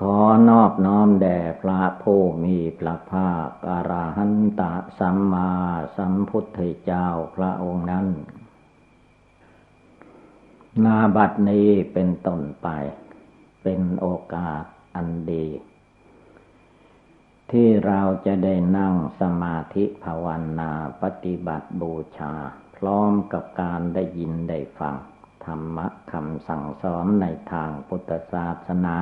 ขอนอบน้อมแด่พระผู้มีพระภาคอรหันตะสัมมาสัมพุทธเจ้าพระองค์นั้น นาบัดนี้เป็นต้นไป เป็นโอกาสอันดี ที่เราจะได้นั่งสมาธิภาวนาปฏิบัติบูชา พร้อมกับการได้ยินได้ฟัง ธรรมะคำสั่งสอนในทางพุทธศาสนา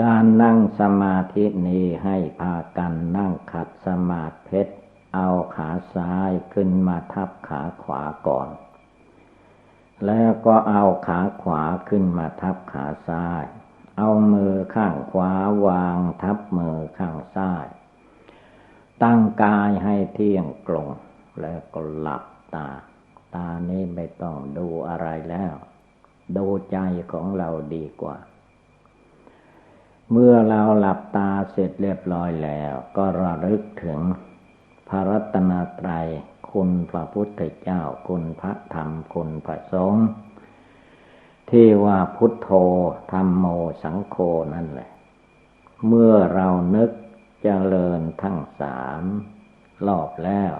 การนั่งสมาธินี้ให้พากันนั่งขัดสมาธิเอาขาซ้ายขึ้นมาทับขาขวาก่อน แล้วก็เอาขาขวาขึ้นมาทับขาซ้าย เอามือข้างขวาวางทับมือข้างซ้าย ตั้งกายให้เที่ยงตรง แล้วก็หลับตา ตานี้ไม่ต้องดูอะไรแล้ว ดูใจของเราดีกว่า เมื่อเราหลับตาเสร็จเรียบร้อยแล้ว ก็ระลึกถึงพระรัตนตรัย คุณพระพุทธเจ้า คุณพระธรรม คุณพระสงฆ์ที่ว่าพุทโธธรรมโมสังโฆนั่นแหละ เมื่อเรานึกจเจริญทั้งสามรอบแล้ว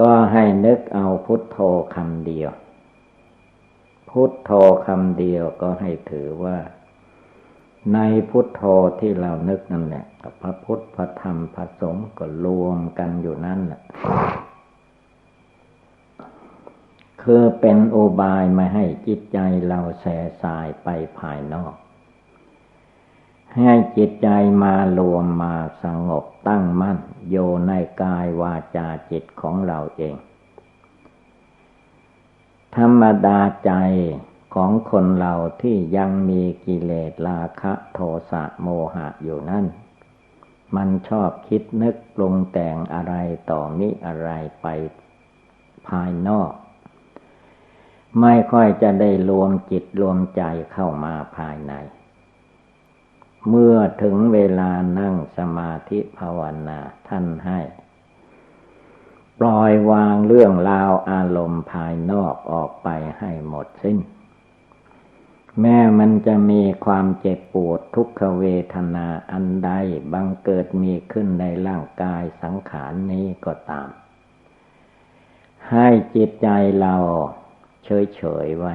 ก็ให้นึกเอาพุทโธคำเดียว พุทโธคำเดียวก็ให้ถือว่า ในพุทโธที่เรานึกนั่นแหละกับพระพุทธพระธรรมพระสงฆ์ก็รวมกันอยู่นั่นแหละคือเป็นโอบายมาให้จิตใจเราแส่สายไปภายนอก ให้จิตใจมารวมมาสงบตั้งมั่นโยในกายวาจาจิตของเราเอง ธรรมดาใจ ของคนเราที่ยังมีกิเลสราคะโทสะโมหะอยู่นั่น มันชอบคิดนึกปรุงแต่งอะไรต่อมิอะไรไปภายนอก ไม่ค่อยจะได้รวมจิตรวมใจเข้ามาภายใน เมื่อถึงเวลานั่งสมาธิภาวนาท่านให้ ปล่อยวางเรื่องราวอารมณ์ภายนอกออกไปให้หมดสิ้น แม้มันจะมีความเจ็บปวดทุกขเวทนาอันใดบังเกิดมีขึ้นในร่างกายสังขารนนี้ก็ตาม ให้จิตใจเราเฉยๆไว้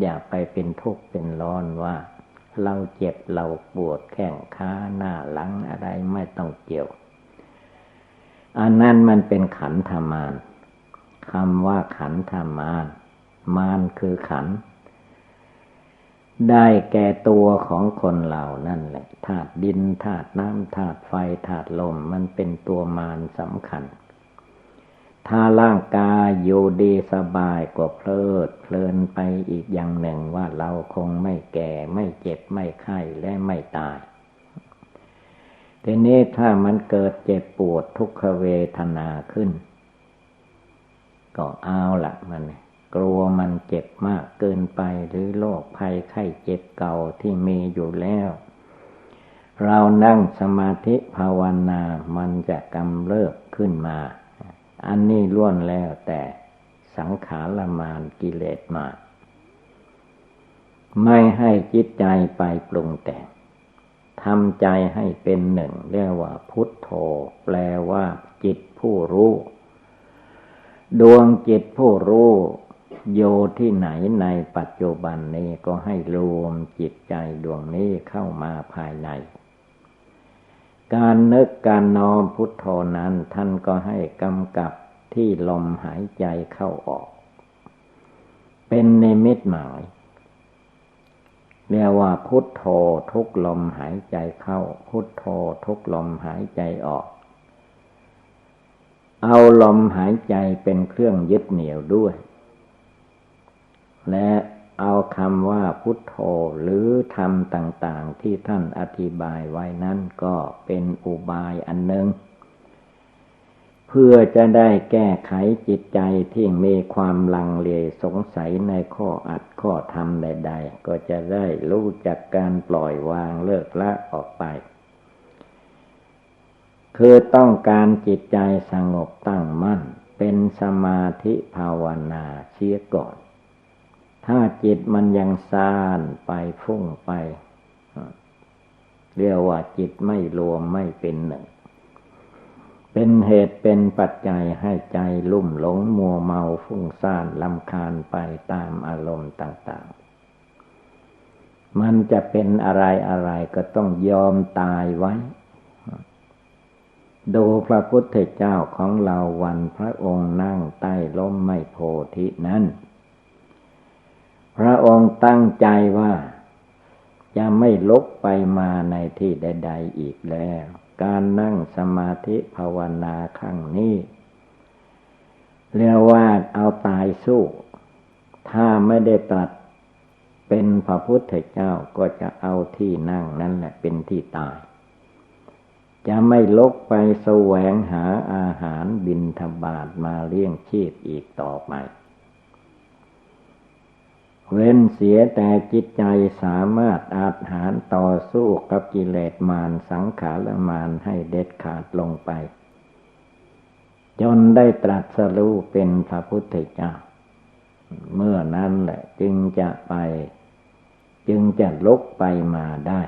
อย่าไปเป็นทุกข์เป็นร้อนว่า เราเจ็บเราปวดแข้งขาหน้าหลังอะไรไม่ต้องเกี่ยว อันนั้นมันเป็นขันธมานคำว่าขันธมานมานคือขันธ ได้แก่ตัวของคนเหล่านั่นแหละธาตุดินธาตุน้ำธาตุไฟธาตุลมมันเป็นตัวมารสำคัญ ถ้าร่างกายอยู่ดีสบายก็เพลิด เพลินไปอีกอย่างหนึ่งว่าเราคงไม่แก่ไม่เจ็บไม่ไข้และไม่ตายทีนี้ถ้ามันเกิดเจ็บปวดทุกขเวทนาขึ้น ก็เอาละมัน กลัวมันเจ็บมากเกินไปหรือโรคภัยไข้เจ็บเก่าที่มีอยู่แล้ว เรานั่งสมาธิภาวนามันจะกำเริบขึ้นมา อันนี้ล้วนแล้วแต่สังขารมานกิเลสมาไม่ให้จิตใจไปปรุงแต่งทำใจให้เป็นหนึ่ง เรียกว่าพุทโธ แปลว่าจิตผู้รู้ ดวงจิตผู้รู้ โยที่ไหนในปัจจุบันนี้ก็ให้รวมจิตใจดวงนี้เข้ามาภายใน การนึกการน้อมพุทโธนั้นท่านก็ให้กำกับที่ลมหายใจเข้าออก เป็นในมิตหมายเรียกว่าพุทโธทุกลมหายใจเข้า พุทโธทุกลมหายใจออก เอาลมหายใจเป็นเครื่องยึดเหนี่ยวด้วย และเอาคำว่าพุทโธหรือธรรมต่างๆ ที่ท่านอธิบายไว้นั้นก็เป็นอุบายอันหนึ่งเพื่อจะได้แก้ไขจิตใจที่มีความลังเลสงสัยในข้ออัดข้อธรรมใด ๆ ก็จะได้รู้จักการปล่อยวางเลิกละออกไป คือต้องการจิตใจสงบตั้งมั่น เป็นสมาธิภาวนาเสียก่อน ถ้าจิตมันยังซ่านไปฟุ้งไป เรียกว่าจิตไม่รวมไม่เป็นหนึ่ง เป็นเหตุเป็นปัจจัยให้ใจลุ่มหลงมัวเมาฟุ้งซ่านลำคาญไปตามอารมณ์ต่าง ๆ มันจะเป็นอะไรอะไรก็ต้องยอมตายไว้ดูพระพุทธเจ้าของเราวันพระองค์นั่งใต้ล้มไม่โพธินั้น พระองค์ตั้งใจว่าจะไม่ลุกไปมาในที่ใด ๆอีกแล้ว การนั่งสมาธิภาวนาครั้งนี้เรียกว่าเอาตายสู้ ถ้าไม่ได้ตัดเป็นพระพุทธเจ้าก็จะเอาที่นั่งนั่นแหละเป็นที่ตาย จะไม่ลกไปแสวงหาอาหารบินทบาทมาเลี้ยงชีพอีกต่อไป เว้นเสียแต่จิตใจสามารถอาหารต่อสู้กับกิเลสมารสังขารมารให้เด็ดขาดลงไป จนได้ตรัสรู้เป็นพระพุทธเจ้า เมื่อนั้นแหละจึงจะไป จึงจะลุกไปมาได้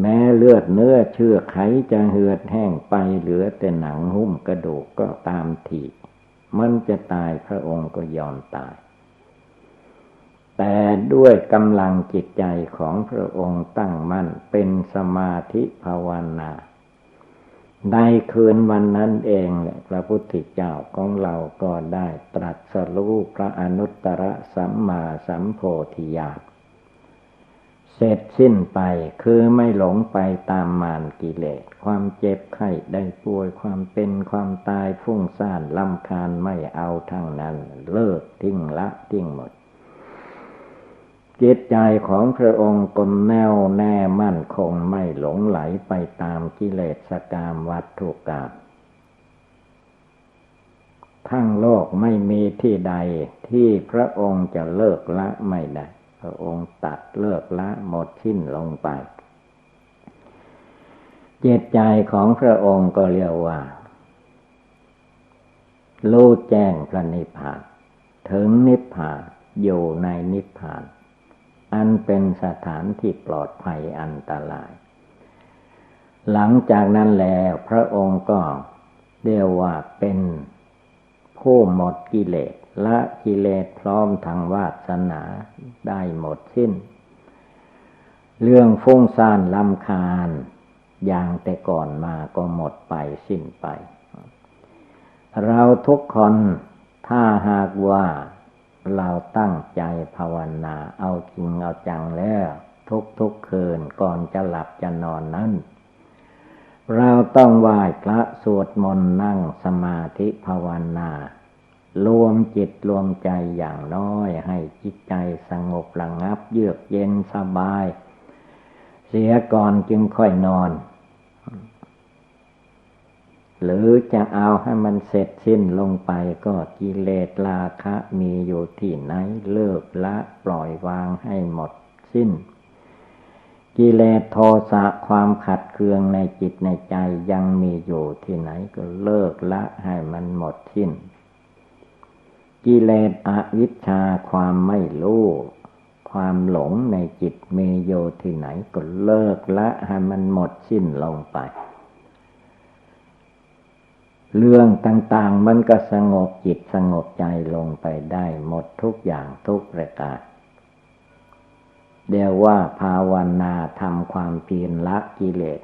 แม้เลือดเนื้อเชื่อไขจะเหือดแห้งไปเหลือแต่หนังหุ้มกระดูกก็ตามทีมันจะตายพระองค์ก็ยอมตาย แต่ด้วยกำลังจิตใจของพระองค์ตั้งมั่นเป็นสมาธิภาวนาในคืนวันนั้นเองแหละพระพุทธเจ้าของเราก็ได้ตรัสรู้พระอนุตตรสัมมาสัมโพธิญาณเสร็จสิ้นไปคือไม่หลงไปตามมารกิเลส ความเจ็บไข้ได้ป่วยความเป็นความตายฟุ้งซ่านลำคาญไม่เอาทั้งนั้น เลิกทิ้งละทิ้งหมด จิตใจของพระองค์กลมแน่วแน่มั่นคงไม่หลงไหลไปตามกิเลสกามวัตถุกรรมทั้งโลกไม่มีที่ใดที่พระองค์จะเลิกละไม่ได้ พระองค์ตัดเลิกละหมดสิ้นลงไป เจตใจของพระองค์ก็เรียกว่ารู้แจ้งพระนิพพาน ถึงนิพพานอยู่ในนิพพาน อันเป็นสถานที่ปลอดภัยอันตราย หลังจากนั้นแล้วพระองค์ก็เรียกว่าเป็นผู้หมดกิเลสละกิเลสพร้อมทางวาสนาได้หมดสิ้น เรื่องฟุ้งซ่านลำคาญ อย่างแต่ก่อนมาก็หมดไปสิ้นไป เราทุกคนถ้าหากว่า เราตั้งใจภาวนา เอาจริงเอาจังแล้ว ทุกทุกคืนก่อนจะหลับจะนอนนั้น เราต้องไหว้พระสวดมนต์นั่งสมาธิภาวนารวมจิตรวมใจอย่างน้อย ให้จิตใจสงบระงับ เยือกเย็นสบาย เสียก่อนจึงค่อยนอน หรือจะเอาให้มันเสร็จสิ้นลงไปก็กิเลสราคะมีอยู่ที่ไหนเลิกละปล่อยวางให้หมดสิ้น กิเลสโทสะความขัดเคืองในจิตในใจยังมีอยู่ที่ไหนก็เลิกละให้มันหมดสิ้น กิเลสอวิชชาความไม่รู้ความหลงในจิตมีอยู่ที่ไหนก็เลิกละให้มันหมดสิ้นลงไป เรื่องต่างๆ มันก็สงบจิตสงบใจลงไปได้หมดทุกอย่างทุกประการเดียวว่าภาวนาทำความเพียรละกิเลส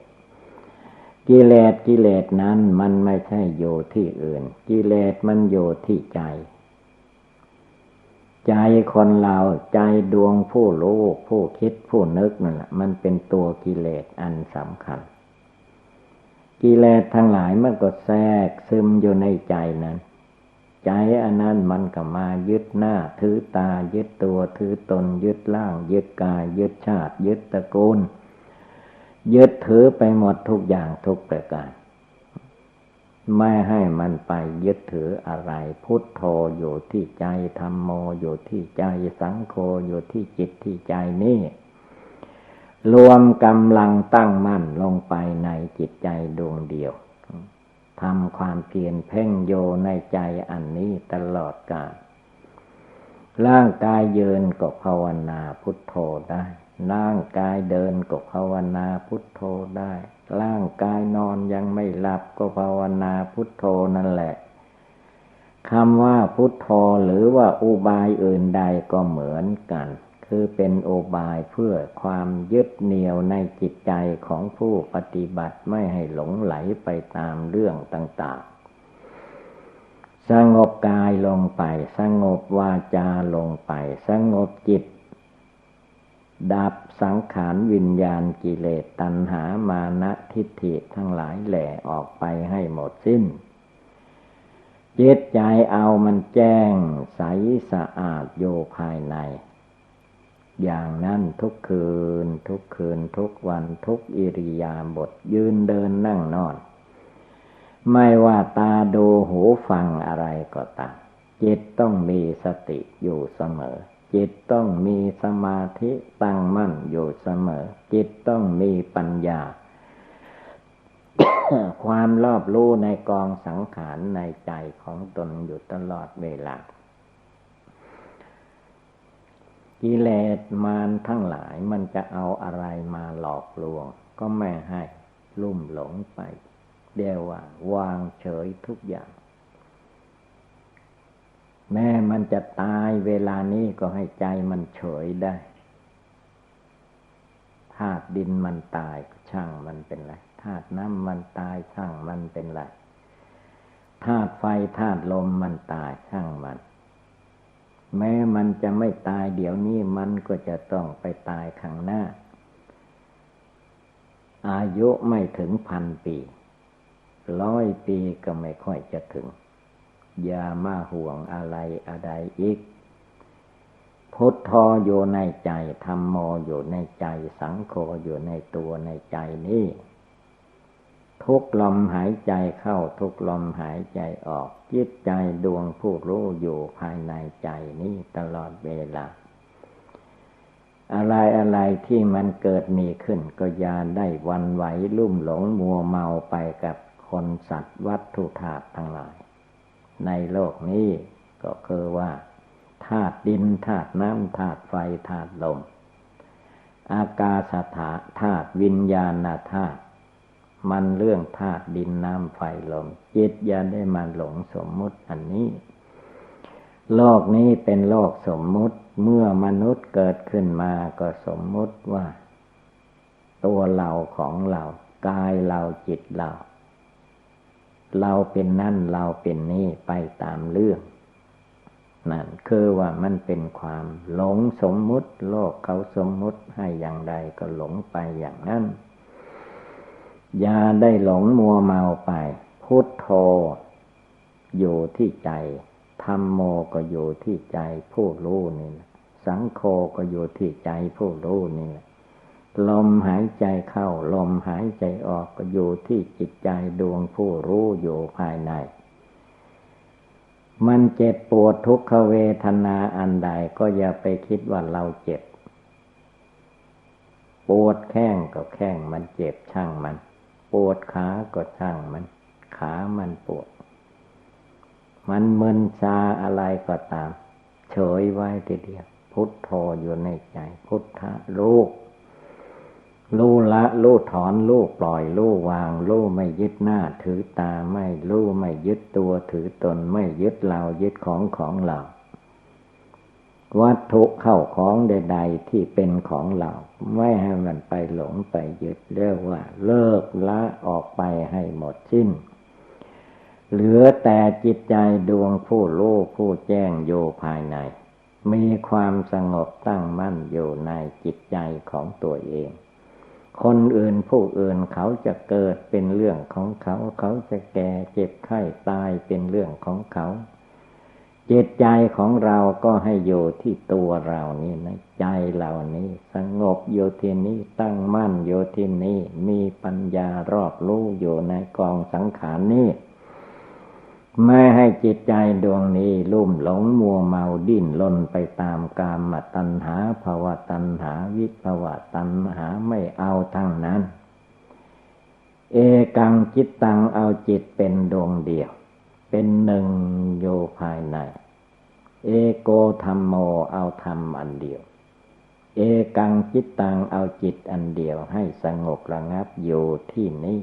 กิเลสกิเลสนั้นมันไม่ใช่อยู่ที่อื่น กิเลสมันอยู่ที่ใจ ใจคนเราใจดวงผู้รู้ผู้คิดผู้นึกนั่นแหละมันเป็นตัวกิเลสอันสำคัญ กิเลสทั้งหลายมันก็แทรกซึมอยู่ในใจนั้น ใจอันนั้นมันก็มายึดหน้า ถือตายึดตัวถือตน ยึดล่าง ยึดกาย ยึดชาติ ยึดตระกูล ยึดถือไปหมดทุกอย่างทุกประการไม่ให้มันไปยึดถืออะไร พุทโธอยู่ที่ใจธรรมโมอยู่ที่ใจสังโฆอยู่ที่จิตที่ใจนี่ รวมกำลังตั้งมั่นลงไปในจิตใจดวงเดียวทำความเพียรเพ่งโยในใจอันนี้ตลอดกาลร่างกายยืนก็ภาวนาพุทโธได้ ร่างกายเดินก็ภาวนาพุทโธได้ ร่างกายนอนยังไม่หลับก็ภาวนาพุทโธนั่นแหละคำว่าพุทโธหรือว่าอุบายอื่นใดก็เหมือนกัน คือเป็นโอบายเพื่อความยึดเหนี่ยวในจิตใจของผู้ปฏิบัติไม่ให้หลงไหลไปตามเรื่องต่างๆ สงบกายลงไป สงบวาจาลงไป สงบจิต ดับสังขารวิญญาณกิเลสตัณหามานะทิฏฐิทั้งหลายแหล่ออกไปให้หมดสิ้นจิตใจเอามันแจ้งใสสะอาดโยภายใน อย่างนั้นทุกคืน ทุกคืน ทุกวันทุกอิริยาบถยืนเดินนั่งนอน ไม่ว่าตาดูหูฟังอะไรก็ตามจิตต้องมีสติอยู่เสมอ จิตต้องมีสมาธิตั้งมั่นอยู่เสมอ จิตต้องมีปัญญา ความรอบรู้ในกองสังขารในใจของตนอยู่ตลอดเวลา กิเลสมารทั้งหลายมันจะเอาอะไรมาหลอกลวง ก็ไม่ให้ลุ่มหลงไปเดียวว่าวางเฉยทุกอย่าง แม้มันจะตายเวลานี้ก็ให้ใจมันเฉยได้ธาตุดินมันตายช่างมันเป็นไรธาตุน้ำมันตายช่างมันเป็นไรธาตุไฟธาตุลมมันตายช่างมัน แม้มันจะไม่ตายเดี๋ยวนี้มันก็จะต้องไปตายข้างหน้า อายุไม่ถึงพันปีร้อยปีก็ไม่ค่อยจะถึง อย่ามาห่วงอะไรอะไรอีก พุทธอยู่ในใจธรรมโมอยู่ในใจ สังโฆอยู่ในตัวในใจนี้ ทุกลมหายใจเข้าทุกลมหายใจออก จิตใจดวงผู้รู้อยู่ภายในใจนี้ตลอดเวลา อะไรอะไรที่มันเกิดมีขึ้นก็ย่าได้วันไหวลุ่มหลงมัวเมาไปกับคนสัตว์วัตถุธาตุทั้งหลาย ในโลกนี้ก็คือว่าธาตุดินธาตุน้ำธาตุไฟธาตุลม อากาศธาธาตุวิญญาณธาตุ มันเรื่องธาตุดินน้ำไฟลมจิตอย่าได้มาหลงสมมุติอันนี้ โลกนี้เป็นโลกสมมุติเมื่อมนุษย์เกิดขึ้นมาก็สมมุติว่า ตัวเราของเรากายเราจิตเรา เราเป็นนั่นเราเป็นนี่ไปตามเรื่องนั่นคือว่ามันเป็นความหลงสมมุติ โลกเขาสมมุติให้อย่างใดก็หลงไปอย่างนั้น อย่าได้หลงมัวเมาไป พุทโธ อยู่ที่ใจธรรมโมก็อยู่ที่ใจผู้รู้นี่สังโฆก็อยู่ที่ใจผู้รู้นี่แหละลมหายใจเข้า ลมหายใจออกก็อยู่ที่จิตใจดวงผู้รู้อยู่ภายใน มันเจ็บปวดทุกขเวทนาอันใดก็อย่าไปคิดว่าเราเจ็บ ปวดแข้งก็แข้งมันเจ็บช่างมัน ปวดขาก็ช่างมัน ขามันปวด มันมึนชาอะไรก็ตาม เฉยไว้ทีเดียว พุทโธอยู่ในใจ พุทธะลูกรู้ละรู้ถอนรู้ปล่อยรู้วางรู้ไม่ยึดหน้า ถือตาไม่รู้ไม่ยึดตัวถือตนไม่ยึดเรายึดของของเรา วัตถุเข้าของใด ๆ ที่เป็นของเรา ไม่ให้มันไปหลงไปยึดเรียกว่า เลิกละออกไปให้หมดสิ้น เหลือแต่จิตใจดวงผู้รู้ผู้แจ้งอยู่ภายใน มีความสงบตั้งมั่นอยู่ในจิตใจของตัวเอง คนอื่นผู้อื่นเขาจะเกิดเป็นเรื่องของเขา เขาจะแก่เจ็บไข้ตายเป็นเรื่องของเขา จิตใจของเราก็ให้อยู่ที่ตัวเรานี่นะใจเรานี้สงบอยู่ที่นี้ตั้งมั่นอยู่ที่นี้มีปัญญารอบรู้อยู่ในกองสังขารนี้ไม่ให้จิตใจดวงนี้ลุ่มหลงมัวเมาดิ้นลนไปตามกามตัณหาภาวะตัณหาวิภาวะตัณหาไม่เอาทั้งนั้น เอกังจิตตังเอาจิตเป็นดวงเดียว เป็นหนึ่งโยภายใน เอโกธรรมโมเอาธรรมอันเดียว เอกังจิตตังเอาจิตอันเดียวให้สงบระงับอยู่ที่นี้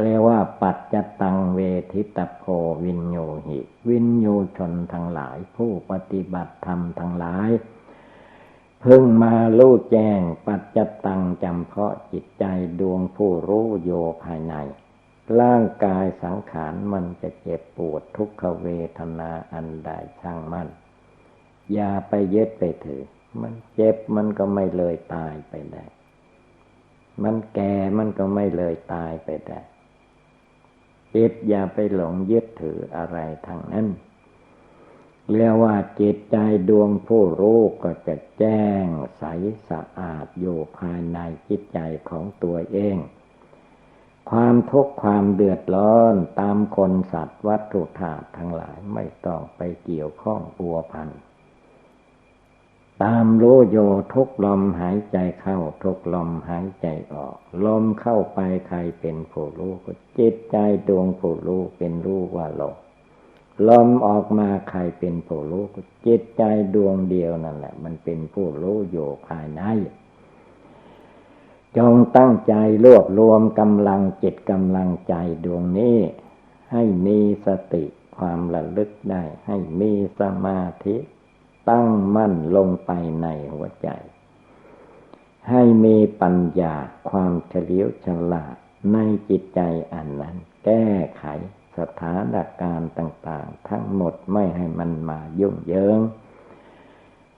เรียกว่าปัจจตังเวทิตโพวินโยหิ วินโยชนทั้งหลาย ผู้ปฏิบัติธรรมทั้งหลาย เพิ่งมาลู่แจ้งปัจจตังจำเพาะจิตใจดวงผู้รู้โยภายใน ร่างกายสังขารมันจะเจ็บปวดทุกขเวทนาอันใดช่างมันอย่าไปเย็ดไปถือ มันเจ็บมันก็ไม่เลยตายไปได้ มันแก่มันก็ไม่เลยตายไปได้จิตอย่าไปหลงยึดถืออะไรทางนั้นเรียกว่าจิตใจดวงผู้รู้ก็จะแจ้งใสสะอาดอยู่ภายในจิตใจของตัวเอง ความทุกข์ความเดือดร้อนตามคนสัตว์วัตถุธาตุทั้งหลายไม่ต้องไปเกี่ยวข้องปัวพัน ตามรู้โยทุกลมหายใจเข้าทุกลมหายใจออก ลมเข้าไปใครเป็นผู้รู้ก็จิตใจดวงผู้รู้เป็นรู้ว่าลมลมออกมาใครเป็นผู้รู้ก็จิตใจดวงเดียวนั่นแหละ มันเป็นผู้รู้อยู่ภายใน จงตั้งใจรวบรวมกำลังจิตกำลังใจดวงนี้ ให้มีสติความระลึกได้ ให้มีสมาธิ ตั้งมั่นลงไปในหัวใจ ให้มีปัญญาความเฉลียวฉลาดในจิตใจอันนั้น แก้ไขสถานการณ์ต่าง ๆ ทั้งหมดไม่ให้มันมายุ่งเยิง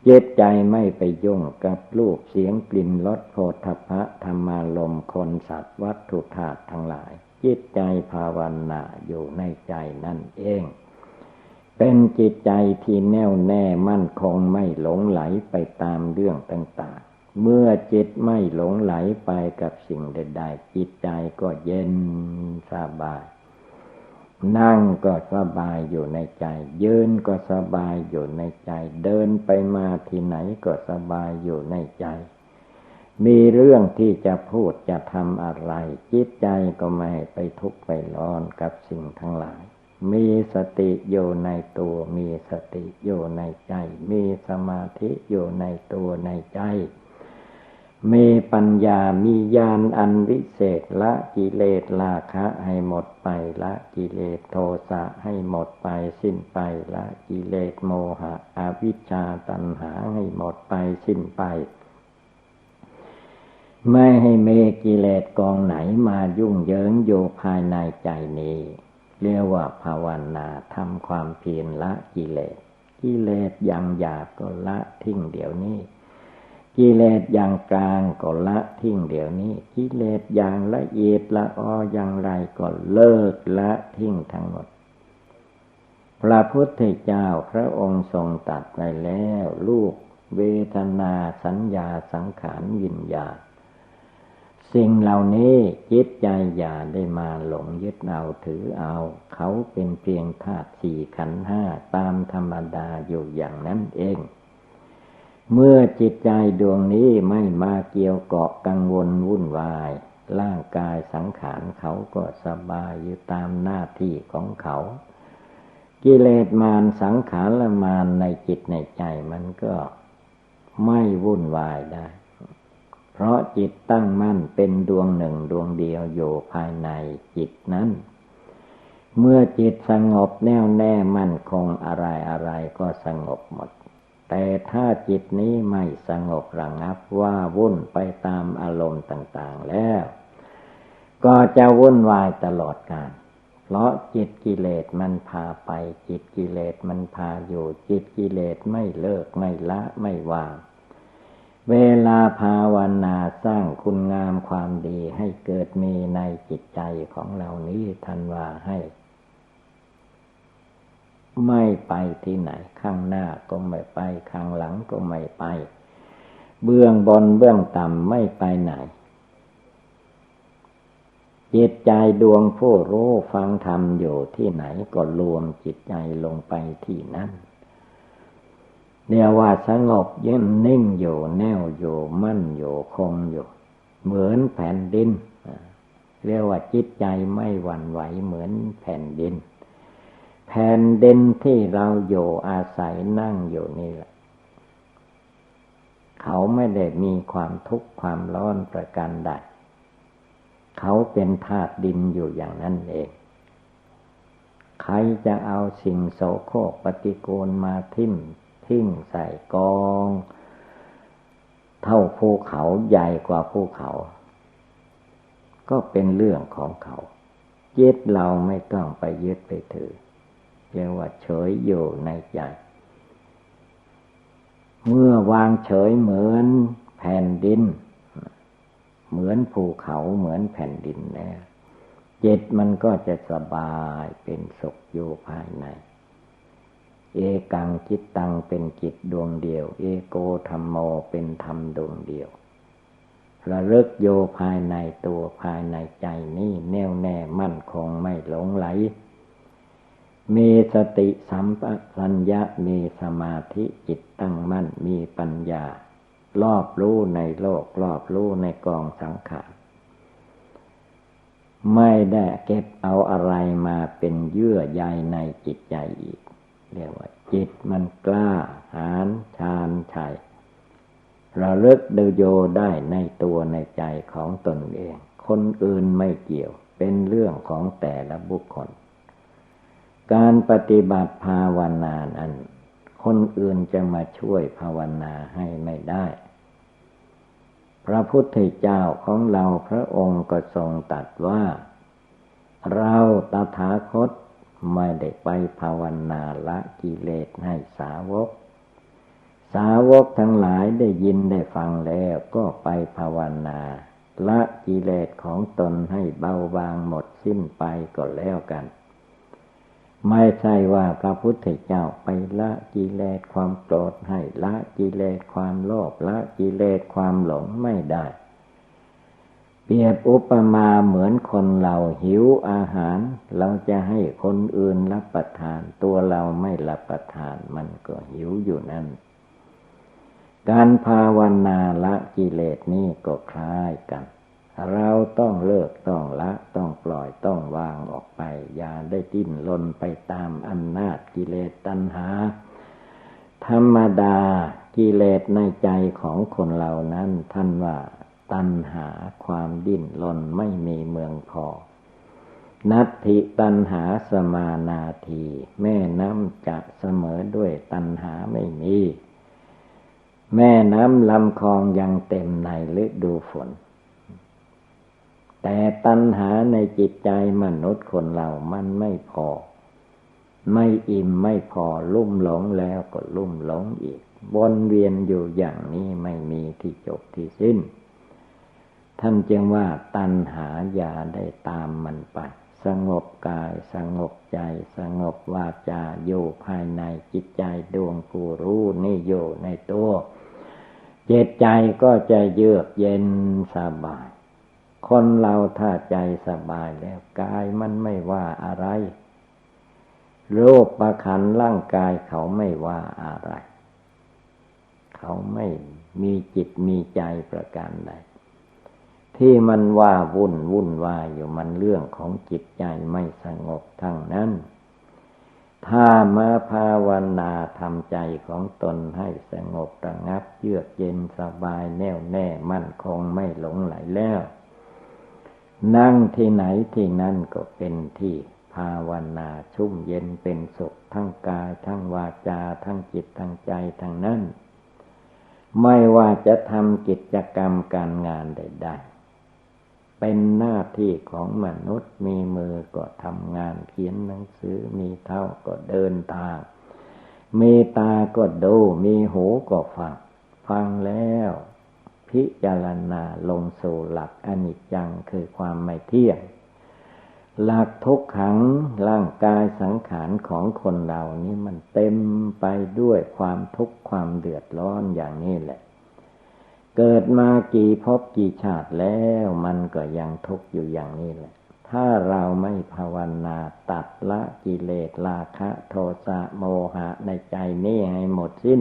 เจตใจไม่ไปยุ่งกับรูปเสียงกลิ่นรสโผฏฐะธรรมารมคนสัตว์วัตถุธาตุทั้งหลาย จิตใจภาวนาอยู่ในใจนั่นเอง เป็นจิตใจที่แน่วแน่มั่นคงไม่หลงไหลไปตามเรื่องต่างๆ เมื่อจิตไม่หลงไหลไปกับสิ่งใดๆจิตใจก็เย็นสบาย นั่งก็สบายอยู่ในใจ ยืนก็สบายอยู่ในใจ เดินไปมาที่ไหนก็สบายอยู่ในใจ มีเรื่องที่จะพูดจะทำอะไร จิตใจก็ไม่ไปทุกข์ไปร้อนกับสิ่งทั้งหลาย มีสติอยู่ในตัว มีสติอยู่ในใจ มีสมาธิอยู่ในตัวในใจ มีปัญญามีญาณอันวิเศษละกิเลสราคะให้หมดไปละกิเลสโทสะให้หมดไปสิ้นไปละกิเลสโมหะอวิชชาตัณหาให้หมดไปสิ้นไป ไม่ให้เมกิเลสกองไหนมายุ่งเหยิงอยู่ภายในใจนี้ เรียกว่าภาวนาทำความเพียรละกิเลส กิเลสย่างหยาบก็ละทิ้งเดี๋ยวนี้ กิเลสอย่างกลางก็ละทิ้งเดี๋ยวนี้ กิเลสอย่างละเอียดละอออย่างไรก็เลิกละทิ้งทั้งหมด พระพุทธเจ้าพระองค์ทรงตัดไปแล้ว ลูกเวทนาสัญญาสังขารวิญญาณสิ่งเหล่านี้จิตใจอย่าได้มาหลงยึดเอาถือเอา เขาเป็นเพียงธาตุสี่ขันห้าตามธรรมดาอยู่อย่างนั้นเอง เมื่อจิตใจดวงนี้ไม่มาเกี่ยวเกาะกังวลวุ่นวาย ร่างกายสังขารเขาก็สบายอยู่ตามหน้าที่ของเขา กิเลสมารสังขารละมารในจิตในใจมันก็ไม่วุ่นวายได้ เพราะจิตตั้งมั่นเป็นดวงหนึ่งดวงเดียวอยู่ภายในจิตนั้น เมื่อจิตสงบแน่วแน่มั่นคงอะไรอะไรก็สงบหมด แต่ถ้าจิตนี้ไม่สงบระงับว่าวุ่นไปตามอารมณ์ต่างๆแล้ว ก็จะวุ่นวายตลอดกาลเพราะจิตกิเลสมันพาไป จิตกิเลสมันพาอยู่ จิตกิเลสไม่เลิกไม่ละไม่วางเวลาภาวนาสร้างคุณงามความดีให้เกิดมีในจิตใจของเรานี้ทันว่าให้ ไม่ไปที่ไหน ข้างหน้าก็ไม่ไป ข้างหลังก็ไม่ไป เบื้องบนเบื้องต่ำไม่ไปไหนจิตใจดวงผู้รู้ฟังธรรมอยู่ที่ไหนก็รวมจิตใจลงไปที่นั่นเรียกว่าสงบเย็นนิ่งอยู่แน่วอยู่มั่นอยู่คงอยู่ เหมือนแผ่นดิน เรียกว่าจิตใจไม่หวั่นไหวเหมือนแผ่นดิน แผ่นดินที่เราอยู่อาศัยนั่งอยู่นี่แหละ เขาไม่ได้มีความทุกข์ความร้อนประการใด เขาเป็นธาตุดินอยู่อย่างนั้นเอง ใครจะเอาสิ่งโสโครกปฏิโกณมาทิ่มทิ้งใส่กอง เท่าภูเขาใหญ่กว่าภูเขา ก็เป็นเรื่องของเขายึดเราไม่ต้องไปยึดไปถือ รียกว่าเฉยอยู่ในใจ เมื่อวางเฉยเหมือนแผ่นดิน เหมือนภูเขาเหมือนแผ่นดินแล้วจิตมันก็จะสบายเป็นสุขอยู่ภายใน เอกังจิตตังเป็นจิตดวงเดียว เอโกธรรมโมเป็นธรรมดวงเดียวระลึกโยภายในตัวภายในใจนี่แน่วแน่มั่นคงไม่หลงไหล มีสติสัมปชัญญะมีสมาธิจิตตั้งมั่นมีปัญญา รอบรู้ในโลก รอบรู้ในกองสังขารไม่ได้เก็บเอาอะไรมาเป็นเยื่อใยในจิตใจอีก เรียกว่า จิตมันกล้าหานชาญชัยระลึกดูโยได้ในตัวในใจของตนเอง คนอื่นไม่เกี่ยวเป็นเรื่องของแต่ละบุคคล การปฏิบัติภาวนานั้น คนอื่นจะมาช่วยภาวนาให้ไม่ได้ พระพุทธเจ้าของเราพระองค์ก็ทรงตัดว่า เราตถาคตไม่ได้ไปภาวนาละกิเลสให้สาวก สาวกทั้งหลายได้ยินได้ฟังแล้วก็ไปภาวนาละกิเลสของตนให้เบาบางหมดสิ้นไปก็แล้วกัน ไม่ใช่ว่าพระพุทธเจ้าไปละกิเลสความโกรธให้ละกิเลสความโลภละกิเลสความหลงไม่ได้ เปรียบอุปมาเหมือนคนเราหิวอาหาร เราจะให้คนอื่นรับประทาน ตัวเราไม่รับประทานมันก็หิวอยู่นั่น การภาวนาละกิเลสนี่ก็คล้ายกัน เราต้องเลิกต้องละต้องปล่อยต้องวางออกไป อย่าได้ดิ้นรนไปตามอำนาจกิเลสตัณหา ธรรมดากิเลสในใจของคนเรานั้นท่านว่าตัณหาความดิ้นรนไม่มีเมืองพอ นัตถิตัณหาสมานาที แม่น้ำจะเสมอด้วยตัณหาไม่มี แม่น้ำลำคลองยังเต็มในฤดูฝน แต่ตัณหาในจิตใจมนุษย์คนเรามันไม่พอ ไม่อิ่มไม่พอลุ่มหลงแล้วก็ลุ่มหลงอีกวนเวียนอยู่อย่างนี้ไม่มีที่จบที่สิ้น ท่านจึงว่าตัณหาอย่าได้ตามมันไปสงบกายสงบใจ สงบวาจาอยู่ภายในจิตใจดวงผู้รู้นี่อยู่ในตัวจิตใจก็จะเยือกเย็นสบาย คนเราถ้าใจสบายแล้วกายมันไม่ว่าอะไรโรูปประคันร่างกายเขาไม่ว่าอะไร เขาไม่มีจิตมีใจประการใดที่มันว่าวุ่นวุ่นวายอยู่มันเรื่องของจิตใจไม่สงบทั้งนั้น ถ้ามาภาวนาทำใจของตนให้สงบระงับเยือกเย็นสบายแน่วแน่มั่นคงไม่หลงไหลแล้ว นั่งที่ไหนที่นั่นก็เป็นที่ภาวนาชุ่มเย็นเป็นสุขทั้งกาย ทั้งวาจา ทั้งจิตทั้งใจทั้งนั้น ไม่ว่าจะทำกิจกรรมการงานใดๆเป็นหน้าที่ของมนุษย์มีมือก็ทำงานเขียนหนังสือมีเท้าก็เดินทาง มีตาก็ดู มีหูก็ฟัง ฟังแล้ว พิจารณาลงสู่หลักอนิจจังคือความไม่เที่ยง หลักทุกขังร่างกายสังขารของคนเรานี่มันเต็มไปด้วยความทุกข์ความเดือดร้อนอย่างนี้แหละ เกิดมากี่พบกี่ชาติแล้วมันก็ยังทุกข์อยู่อย่างนี้แหละถ้าเราไม่ภาวนาตัดละกิเลสราคะ โทสะโมหะในใจนี้ให้หมดสิ้น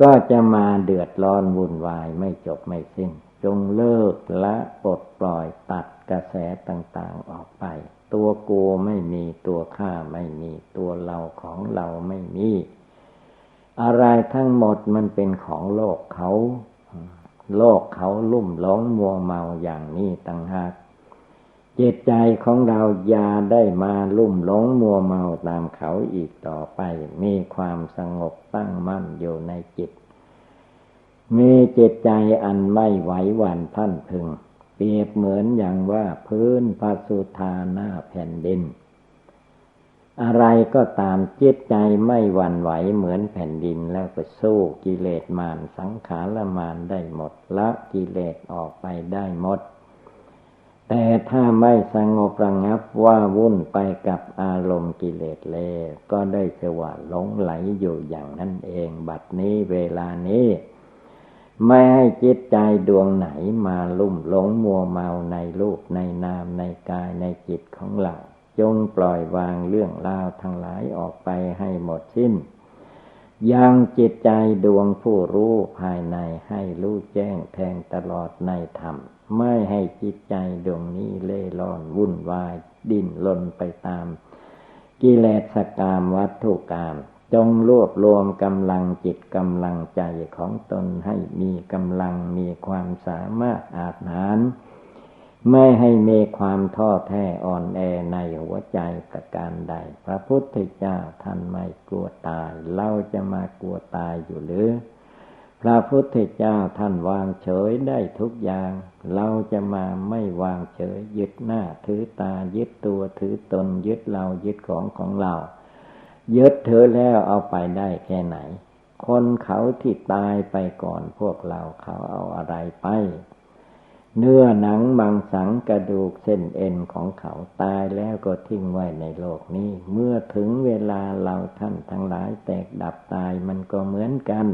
ก็จะมาเดือดร้อนวุ่นวายไม่จบไม่สิ้น จงเลิกละปลดปล่อยตัดกระแสต่างๆออกไป ตัวกูไม่มีตัวข้าไม่มีตัวเราของเราไม่มี อะไรทั้งหมดมันเป็นของโลกเขา โลกเขาลุ่มหลงมัวเมาอย่างนี้ต่างหาก จิตใจของเราอย่าได้มาลุ่มหลงมัวเมาตามเขาอีกต่อไป มีความสงบตั้งมั่นอยู่ในจิต มีจิตใจอันไม่ไหวหวั่นพันพึง เปรียบเหมือนอย่างว่าพื้นพระสุธาหน้าแผ่นดิน อะไรก็ตามจิตใจไม่หวั่นไหวเหมือนแผ่นดินแล้วก็สู้กิเลสมารสังขารมารได้หมดละกิเลสออกไปได้หมด แต่ถ้าไม่สงบระงับว่าวุ่นไปกับอารมณ์กิเลสเลก็ได้จะว่าหลงไหลอยู่อย่างนั้นเอง บัดนี้เวลานี้ ไม่ให้จิตใจดวงไหนมาลุ่มหลงมัวเมาในรูปในนามในกายในจิตของเรา จงปล่อยวางเรื่องราวทั้งหลายออกไปให้หมดสิ้น ยังจิตใจดวงผู้รู้ภายในให้รู้แจ้งแทงตลอดในธรรม ไม่ให้จิตใจดวงนี้เล่ร่อนวุ่นวาย ดิ้นลนไปตาม กิเลสกามวัตถุกรรมจงรวบรวมกำลังจิตกำลังใจของตนให้มีกำลังมีความสามารถอาจหาร ไม่ให้มีความท้อแท้อ่อนแอในหัวใจกับการใด พระพุทธเจ้าท่านไม่กลัวตาย เราจะมากลัวตายอยู่หรือ พระพุทธเจ้าท่านวางเฉยได้ทุกอย่าง เราจะมาไม่วางเฉย ยึดหน้าถือตายึดตัวถือตนยึดเรายึดของของเรา ยึดเธอแล้วเอาไปได้แค่ไหน คนเขาที่ตายไปก่อนพวกเราเขาเอาอะไรไป เนื้อหนังบางสังกระดูกเส้นเอ็นของเขาตายแล้วก็ทิ้งไว้ในโลกนี้ เมื่อถึงเวลาเราท่านทั้งหลายแตกดับตายมันก็เหมือนกัน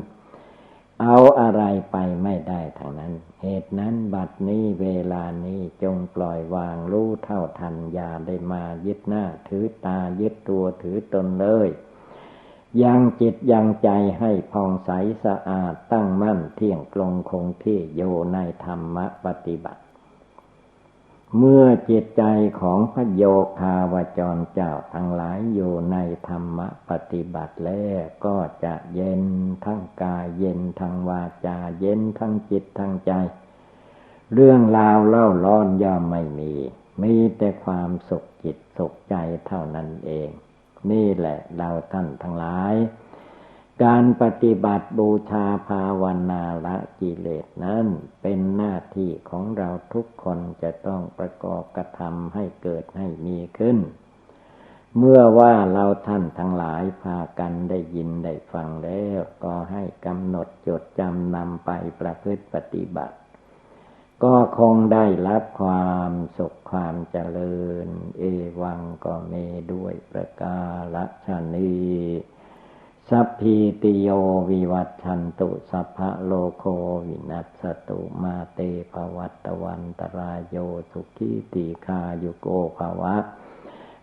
เอาอะไรไปไม่ได้ทางนั้น เหตุนั้นบัดนี้เวลานี้จงปล่อยวางรู้เท่าทันอย่าได้มายึดหน้าถือตายึดตัวถือตนเลย ยังจิตยังใจให้ผ่องใสสะอาดตั้งมั่นเที่ยงตรงคงที่โยในธรรมปฏิบัติ เมื่อจิตใจของพระโยคาวจรเจ้าทั้งหลายอยู่ในธรรมปฏิบัติแล้วก็จะเย็นทั้งกายเย็นทั้งวาจาเย็นทั้งจิตทั้งใจ เรื่องราวเล่าร้อนย่อมไม่มี มีแต่ความสุขจิตสุขใจเท่านั้นเอง นี่แหละเราท่านทั้งหลาย การปฏิบัติบูชาภาวนาละกิเลสนั้นเป็นหน้าที่ของเราทุกคนจะต้องประกอบกระทำให้เกิดให้มีขึ้น เมื่อว่าเราท่านทั้งหลายพากันได้ยินได้ฟังแล้ว ก็ให้กำหนดจดจำนำไปประพฤติปฏิบัติ ก็คงได้รับความสุขความเจริญ เอวังก็เมด้วยประกาศชนีสัพพีติโยวิวัตชันตุสัพพะโลโควินัสตุมาเตภวัตวันตรายโยสุขีติคายุโกภวะ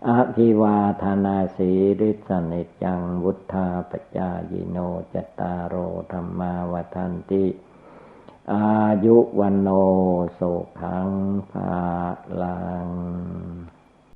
อภิวาธนาสีริสนิจังวุธาปจายโนจตารโรธรรมาวทันติ อายุวันโนสุขังภาลัง